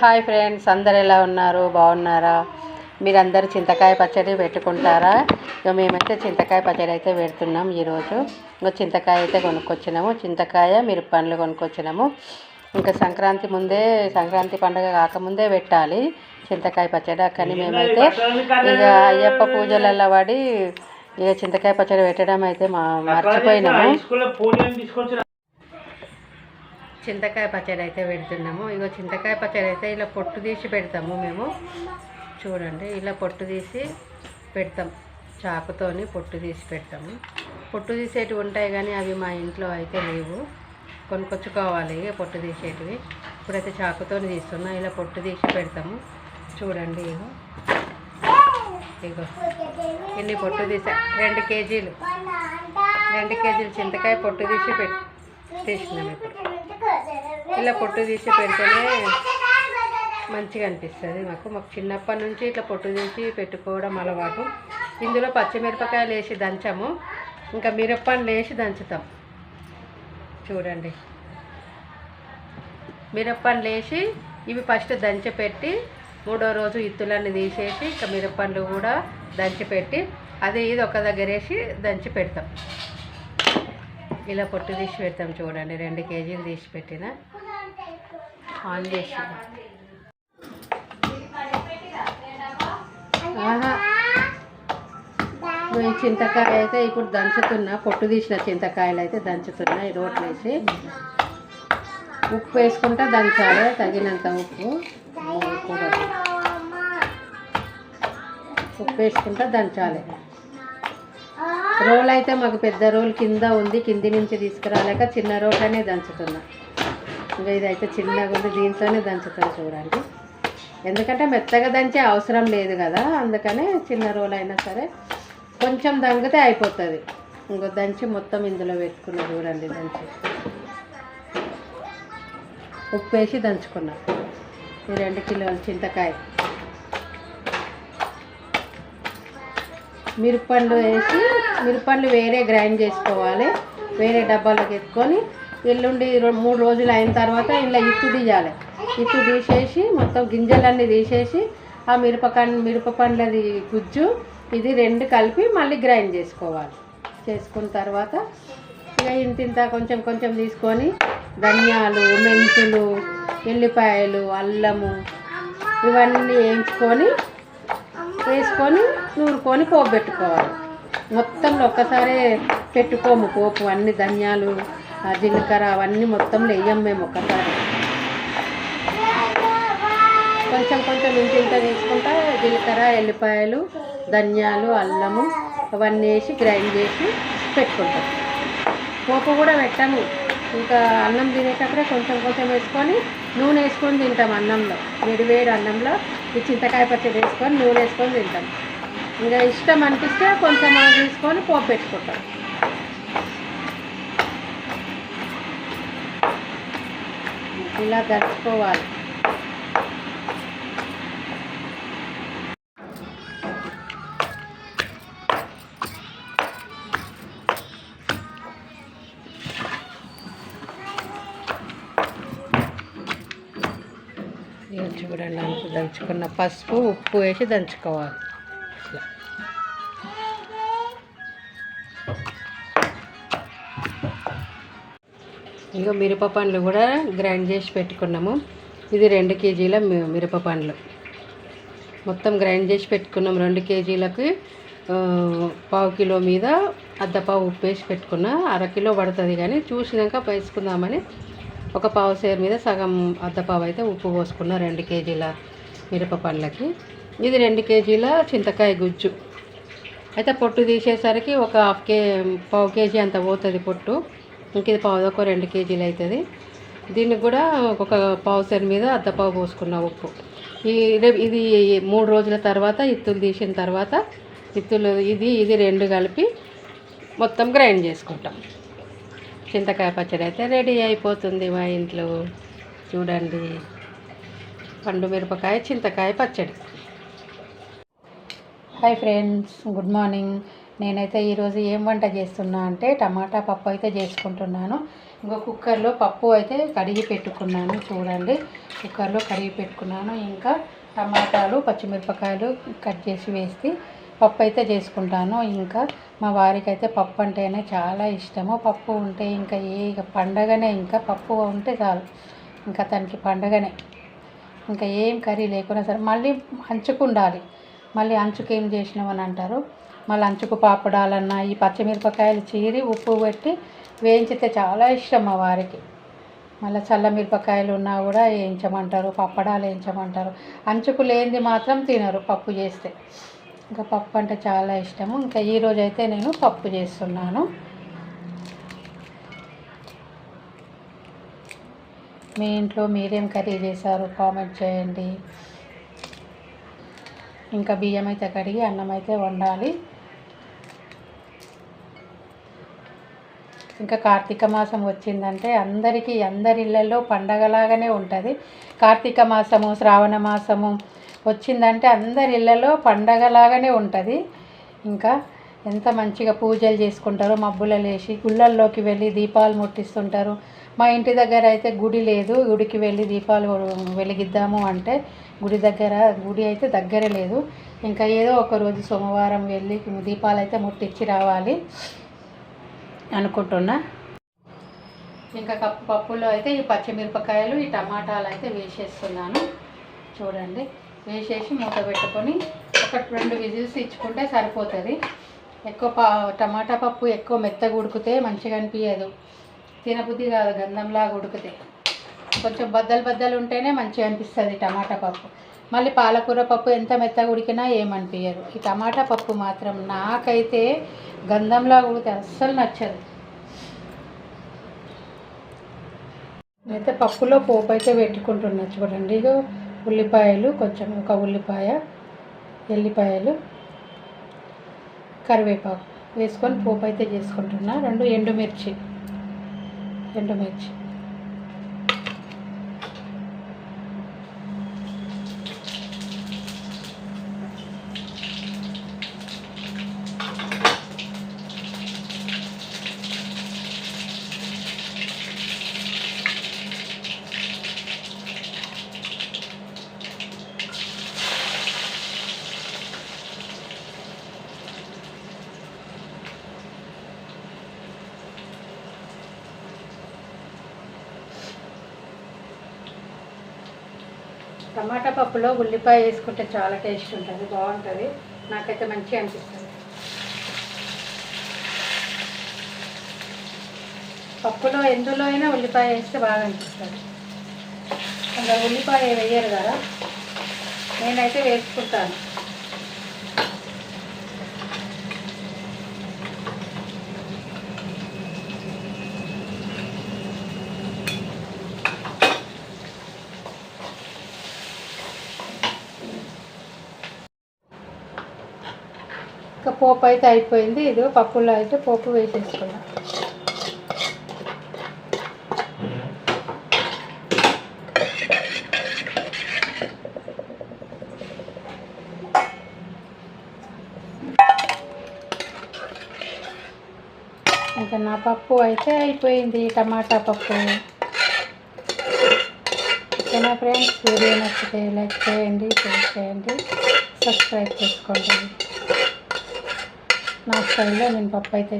Hi friends అందరు ఎలా ఉన్నారు? బాగున్నారా? మీరందరూ చింతకాయ పచ్చడి పెట్టుకుంటారా? ఇక మేమైతే చింతకాయ పచ్చడి అయితే పెడుతున్నాం ఈరోజు. ఇంకా చింతకాయ అయితే కొనుక్కొచ్చినాము. చింతకాయ మీరు పండ్లు కొనుక్కొచ్చినాము. ఇంకా సంక్రాంతి ముందే సంక్రాంతి పండుగ కాకముందే పెట్టాలి చింతకాయ పచ్చడి. కానీ మేమైతే ఇక అయ్యప్ప పూజలలో పడి ఇక చింతకాయ పచ్చడి పెట్టడం అయితే మా మర్చిపోయినాము. చింతకాయ పచ్చడి అయితే పెడుతున్నాము. ఇగో చింతకాయ పచ్చడి అయితే ఇలా పొట్టు తీసి పెడతాము మేము. చూడండి ఇలా పొట్టు తీసి పెడతాం. చాకుతోని పొట్టు తీసి పెడతాము పొట్టు తీసేటివి ఉంటాయి కానీ అవి మా ఇంట్లో అయితే లేవు. కొనుక్కొచ్చుకోవాలి పొట్టు తీసేటివి. ఇప్పుడైతే చాకుతోని తీస్తున్నా ఇలా పొట్టు తీసి పెడతాము. చూడండి ఇగో. ఇగో. ఇన్ని పొట్టు తీసా రెండు కేజీలు. రెండు కేజీలు చింతకాయ పొట్టు తీసి పెట్ తీసినాము ఇలా పొట్టు తీసి పెడితేనే మంచిగా అనిపిస్తుంది మాకు. మాకు చిన్నప్పటి నుంచి ఇట్లా పొట్టు తీసి పెట్టుకోవడం అలవాటు. ఇందులో పచ్చిమిరపకాయలు వేసి దంచాము. ఇంకా మిరప్పండ్లు వేసి దంచుతాం. చూడండి. మిరప్పండ్లు వేసి ఇవి ఫస్ట్ దంచి పెట్టి మూడో రోజు ఇత్తులన్నీ తీసేసి ఇంకా మిరప్పండ్లు కూడా దంచి పెట్టి అది ఇది ఒక దగ్గర వేసి దంచి పెడతాం. ఇలా పొట్టు తీసి పెడతాం చూడండి. రెండు కేజీలు తీసి పెట్టిన. ఆన్ చేసి ఆహా. ఈ చింతకాయ అయితే ఇప్పుడు దంచుతున్నా పొట్టు తీసిన చింతకాయలు అయితే దంచుతున్నా ఈ రోట్లు వేసి. ఉప్పు వేసుకుంటా దంచాలి తగినంత ఉప్పు. ఉప్పు ఉప్పు వేసుకుంటా దంచాలి. రోల్ అయితే మాకు పెద్ద రోల్ కింద ఉంది కింది నుంచి తీసుకురాలేక చిన్న రోల్లోనే దంచుతున్నా. ఇంకా ఇదైతే చిన్నగా ఉంది. దీంట్లోనే దంచుతాను చూడండి. ఎందుకంటే మెత్తగా దంచే అవసరం లేదు కదా. అందుకనే చిన్న రోల్ అయినా సరే కొంచెం దంగితే అయిపోతుంది. ఇంకో దంచి మొత్తం ఇందులో పెట్టుకున్నా చూడండి దంచి. ఉప్పు వేసి దంచుకున్నా. ఈ రెండు కిలోల చింతకాయ. మిరపండ్లు వేసి మిరపండ్లు వేరే గ్రైండ్ చేసుకోవాలి. వేరే డబ్బాలోకి ఎత్తుకొని ఎల్లుండి మూడు రోజులు అయిన తర్వాత ఇలా ఇత్తు తీయాలి. ఇత్తు తీసేసి మొత్తం గింజలన్నీ తీసేసి ఆ మిరపకాయ మిరప పండ్లది గుజ్జు ఇది రెండు కలిపి మళ్ళీ గ్రైండ్ చేసుకోవాలి. చేసుకున్న తర్వాత ఇక ఇంతింత కొంచెం కొంచెం తీసుకొని ధనియాలు మెంతులు ఎల్లిపాయలు అల్లము ఇవన్నీ వేయించుకొని వేసుకొని నూరుకొని పోపు పెట్టుకోవాలి. మొత్తంలో ఒక్కసారే పెట్టుకోము పోపు అన్ని ధనియాలు జీలకర్ర అవన్నీ మొత్తం వేయం మేము ఒక్కసారి. కొంచెం కొంచెం ఇంత ఇంత తీసుకుంటా జీలకర్ర ఎల్లిపాయలు ధనియాలు అల్లము అవన్నీ వేసి గ్రైండ్ చేసి పెట్టుకుంటాం. పోపు కూడా పెట్టాము ఇంకా అన్నం తినేటప్పుడే కొంచెం కొంచెం వేసుకొని నూనె వేసుకొని తింటాం అన్నంలో. వేడివేడి అన్నంలో ఈ చింతకాయ పచ్చడి వేసుకొని నూనె వేసుకొని తింటాం. ఇంకా ఇష్టం అనిపిస్తే కొంచెం తీసుకొని పోపు పెట్టుకుంటాం. ఇలా దంచుకోవాలి చూడండి దంచుకున్న పసుపు ఉప్పు వేసి దంచుకోవాలి. ఇంకా మిరప పండ్లు కూడా గ్రైండ్ చేసి పెట్టుకున్నాము. ఇది రెండు కేజీల మి- మిరప పండ్లు. మొత్తం గ్రైండ్ చేసి పెట్టుకున్నాం రెండు కేజీలకి పావు కిలో మీద అద్దపావు ఉప్పు వేసి పెట్టుకున్న. అరకిలో పడుతుంది కానీ చూసినాక వేసుకుందామని ఒక పావు సేర్ మీద సగం అద్దపావు అయితే ఉప్పు పోసుకున్న రెండు కేజీల మిరప పండ్లకి. ఇది రెండు కేజీల చింతకాయ గుజ్జు. అయితే పొట్టు తీసేసరికి ఒక హాఫ్ కే పావు కేజీ అంత పోతుంది పొట్టు. ఇంక ఇది పావు ఒక రెండు కేజీలు అవుతుంది. దీనికి కూడా ఒక పావు సెన్ మీద అద్దపావు పోసుకున్న ఉప్పు. ఈ ఇది మూడు రోజుల తర్వాత ఇత్తులు తీసిన తర్వాత ఇత్తులు ఇది ఇది రెండు కలిపి మొత్తం గ్రైండ్ చేసుకుంటాం. చింతకాయ పచ్చడి అయితే రెడీ అయిపోతుంది మా ఇంట్లో. చూడండి. పండు మిరపకాయ చింతకాయ పచ్చడి. Hi friends good morning. నేనైతే ఈరోజు ఏం వంట చేస్తున్నా అంటే టమాటా పప్పు అయితే చేసుకుంటున్నాను. ఇంకో కుక్కర్లో పప్పు అయితే కడిగి పెట్టుకున్నాను చూడండి. కుక్కర్లో కడిగి పెట్టుకున్నాను. ఇంకా టమాటాలు పచ్చిమిరపకాయలు కట్ చేసి వేసి పప్పు అయితే చేసుకుంటాను. ఇంకా మా వారికి అయితే పప్పు అంటేనే చాలా ఇష్టము. పప్పు ఉంటే ఇంకా ఏ ఇక పండగనే ఇంకా పప్పు ఉంటే చాలు. ఇంకా తనకి పండగనే. ఇంకా ఏం కర్రీ లేకున్నా సరే మళ్ళీ అంచుకు ఉండాలి. మళ్ళీ అంచుకు ఏం చేసినామని అంటారు? మళ్ళీ అంచుకు పాపడాలన్నా ఈ పచ్చిమిరపకాయలు చీరి ఉప్పు పెట్టి వేయించితే చాలా ఇష్టం మా వారికి. మళ్ళీ చల్ల మిరపకాయలు ఉన్నా కూడా వేయించమంటారు పప్పడాలు వేయించమంటారు. అంచుకు లేనిది మాత్రం తినరు పప్పు చేస్తే. ఇంకా పప్పు అంటే చాలా ఇష్టము. ఇంకా ఈరోజు అయితే నేను పప్పు చేస్తున్నాను. మీ ఇంట్లో మీరేం కర్రీ చేశారు? కామెంట్ చేయండి. ఇంకా బియ్యం అయితే కడిగి అన్నం అయితే వండాలి. ఇంకా కార్తీక మాసం వచ్చిందంటే అందరికీ అందరి ఇళ్ళల్లో పండగలాగానే ఉంటుంది. కార్తీక మాసము శ్రావణ మాసము వచ్చిందంటే అందరి ఇళ్ళలో పండగలాగానే ఉంటుంది. ఇంకా ఎంత మంచిగా పూజలు చేసుకుంటారో మబ్బులు లేచి గుళ్ళల్లోకి వెళ్ళి దీపాలు ముట్టిస్తుంటారు. మా ఇంటి దగ్గర అయితే గుడి లేదు గుడికి వెళ్ళి దీపాలు వెలిగిద్దాము అంటే గుడి దగ్గర గుడి అయితే దగ్గర లేదు. ఇంకా ఏదో ఒక రోజు సోమవారం వెళ్ళి దీపాలు అయితే ముట్టించి రావాలి. అనుకుంటున్నా. ఇంకా కప్పు పప్పులో అయితే ఈ పచ్చిమిరపకాయలు ఈ టమాటాలు అయితే వేసేస్తున్నాను. చూడండి వేసేసి మూత పెట్టుకొని ఒక రెండు విజిల్స్ ఇచ్చుకుంటే సరిపోతుంది. ఎక్కువ పా టమాటా పప్పు ఎక్కువ మెత్తగా ఉడికితే మంచిగా అనిపించదు తినబుద్ధి కాదు గంధంలాగా ఉడికితే. కొంచెం బద్దలు బద్దలు ఉంటేనే మంచిగా అనిపిస్తుంది టమాటా పప్పు. మళ్ళీ పాలకూర పప్పు ఎంత మెత్తగా ఉడికినా ఏమనిపించదు ఈ టమాటా పప్పు మాత్రం నాకైతే గంధంలా ఉడితే అస్సలు నచ్చదు. అయితే పప్పులో పోపు అయితే పెట్టుకుంటున్నా చూడండి. ఇగో ఉల్లిపాయలు కొంచెం ఒక ఉల్లిపాయ ఎల్లిపాయలు కరివేపాకు వేసుకొని పోపు అయితే చేసుకుంటున్నా. రెండు ఎండుమిర్చి ఎండుమిర్చి. టమాటా పప్పులో ఉల్లిపాయ వేసుకుంటే చాలా టేస్ట్ ఉంటుంది బాగుంటుంది. నాకైతే మంచిగా అనిపిస్తుంది. పప్పులో ఎందులో అయినా ఉల్లిపాయ వేస్తే బాగా అనిపిస్తుంది. కొందరు ఉల్లిపాయ వేయరు కదా? నేనైతే వేసుకుంటాను. పోపు అయితే అయిపోయింది. ఇది పప్పులో అయితే పోపు వేసేసుకున్నాం. ఇంకా నా పప్పు అయితే అయిపోయింది. టమాటా పప్పు. ఓకేనా ఫ్రెండ్స్? వీడియో నచ్చితే లైక్ చేయండి షేర్ చేయండి. సబ్స్క్రైబ్ చేసుకోండి. నా స్టైల్లో నేను పప్పు అయితే